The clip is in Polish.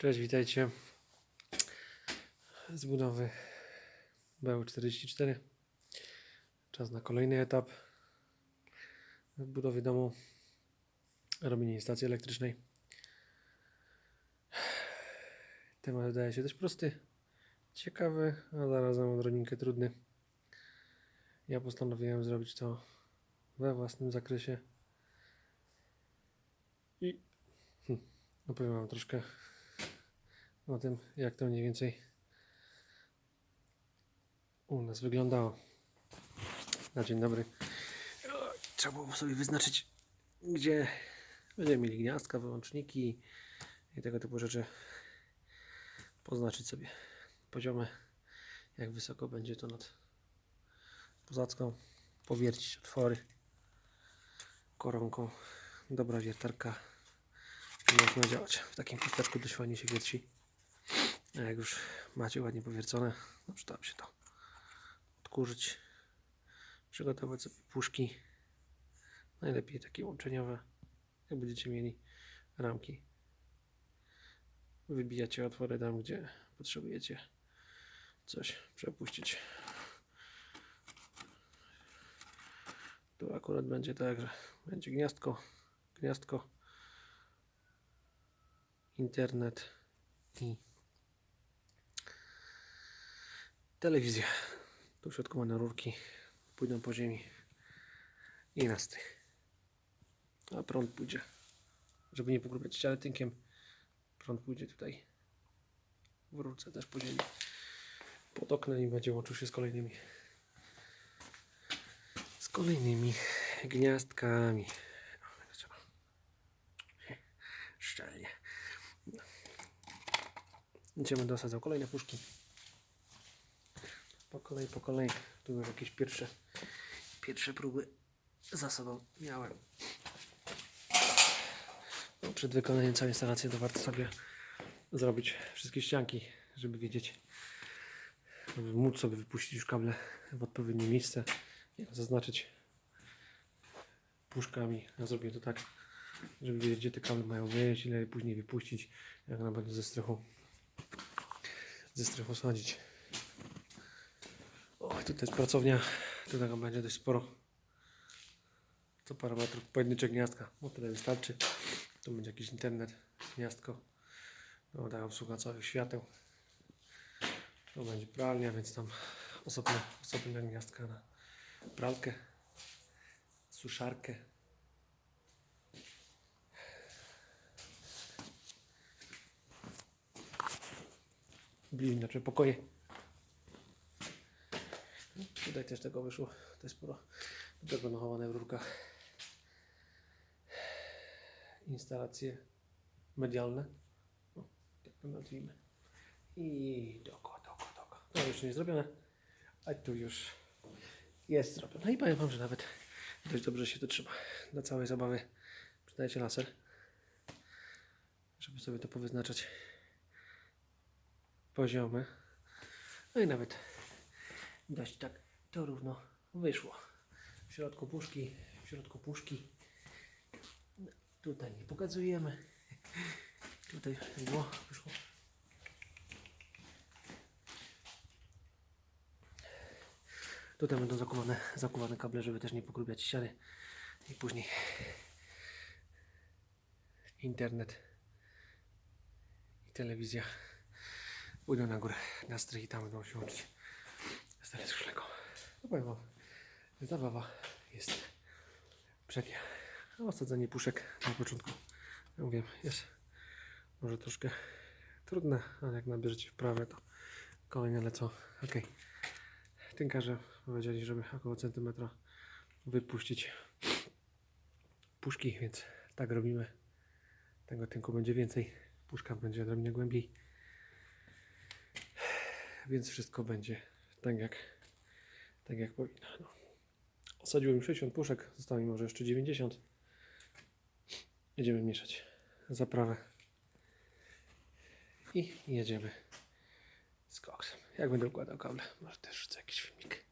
Cześć, witajcie z budowy BU44. Czas na kolejny etap w budowie domu. Robienie instalacji elektrycznej. Temat wydaje się dość prosty, ciekawy, a zarazem odrobinkę trudny. Ja postanowiłem zrobić to we własnym zakresie i hmm, opowiem Wam troszkę o tym, jak to mniej więcej u nas wyglądało. Na dzień dobry. Trzeba było sobie wyznaczyć, gdzie będziemy mieli gniazdka, wyłączniki i tego typu rzeczy. Poznaczyć sobie poziomy, jak wysoko będzie to nad pozacką. Powiercić otwory koronką. Dobra wiertarka. Można działać. W takim chusteczku dość fajnie się wierci. A jak już macie ładnie powiercone, no przydałoby się to odkurzyć. Przygotować sobie puszki. Najlepiej takie łączeniowe. Jak będziecie mieli ramki. Wybijacie otwory tam, gdzie potrzebujecie coś przepuścić. Tu akurat będzie tak, że będzie gniazdko, gniazdko, internet i telewizja. Tu środkowane rurki pójdą po ziemi i na. A prąd pójdzie, żeby nie pogrubiać ściany tynkiem, prąd pójdzie tutaj w rurce też po ziemi. Pod oknem i będzie łączył się z kolejnymi z kolejnymi gniazdkami. O, trzeba. Szczelnie. Będziemy dosadzał kolejne puszki. Po kolei, po kolei. Tu już jakieś pierwsze, pierwsze próby za sobą miałem. Przed wykonaniem całej instalacji to warto sobie zrobić wszystkie ścianki, żeby wiedzieć, żeby móc sobie wypuścić już kable w odpowiednie miejsce zaznaczyć puszkami. Ja zrobię to tak, żeby wiedzieć, gdzie te kable mają wyjść, ile później wypuścić, jak one będą ze strychu ze strychu sadzić. O, tutaj jest pracownia, tu tego będzie dość sporo. Co parę metrów pojedyncze gniazdka, bo tyle wystarczy. Tu będzie jakiś internet, gniazdko. No, ta obsługa całych świateł. To będzie pralnia, więc tam osobne, osobne gniazdka na pralkę, suszarkę. Bliźniacze pokoje. Tutaj też tego wyszło. To jest sporo. Tu też będą chowane w rurkach. Instalacje medialne. Tak to nazwijmy. I dookoła, dookoła, dookoła. To jeszcze nie zrobione. A tu już jest zrobione. I powiem Wam, że nawet dość dobrze się to trzyma. Dla całej zabawy przydaje się laser. Żeby sobie to powyznaczać poziomy. No i nawet dość tak to równo wyszło. W środku puszki, w środku puszki. Tutaj nie pokazujemy. Tutaj było, wyszło. Tutaj będą zakuwane, zakuwane kable, żeby też nie pogrubiać ściany. I później internet i telewizja pójdą na górę, na strych i tam będą się łączyć. Z szlego. No powiem wam, zabawa jest przednia. A osadzenie puszek na początku, ja mówię, jest może troszkę trudne, ale jak nabierzecie wprawę, to kolejne lecą. Ok. Tynkarze powiedzieli, żeby około centymetra wypuścić puszki, więc tak robimy. Tego tynku będzie więcej, puszka będzie odrobinę głębiej więc wszystko będzie tak jak, tak jak powinno. No. Osadziłem 60 puszek, zostało mi może jeszcze 90. Jedziemy mieszać zaprawę i jedziemy z koksem. Jak będę układał kable, może też wrzucę jakiś filmik.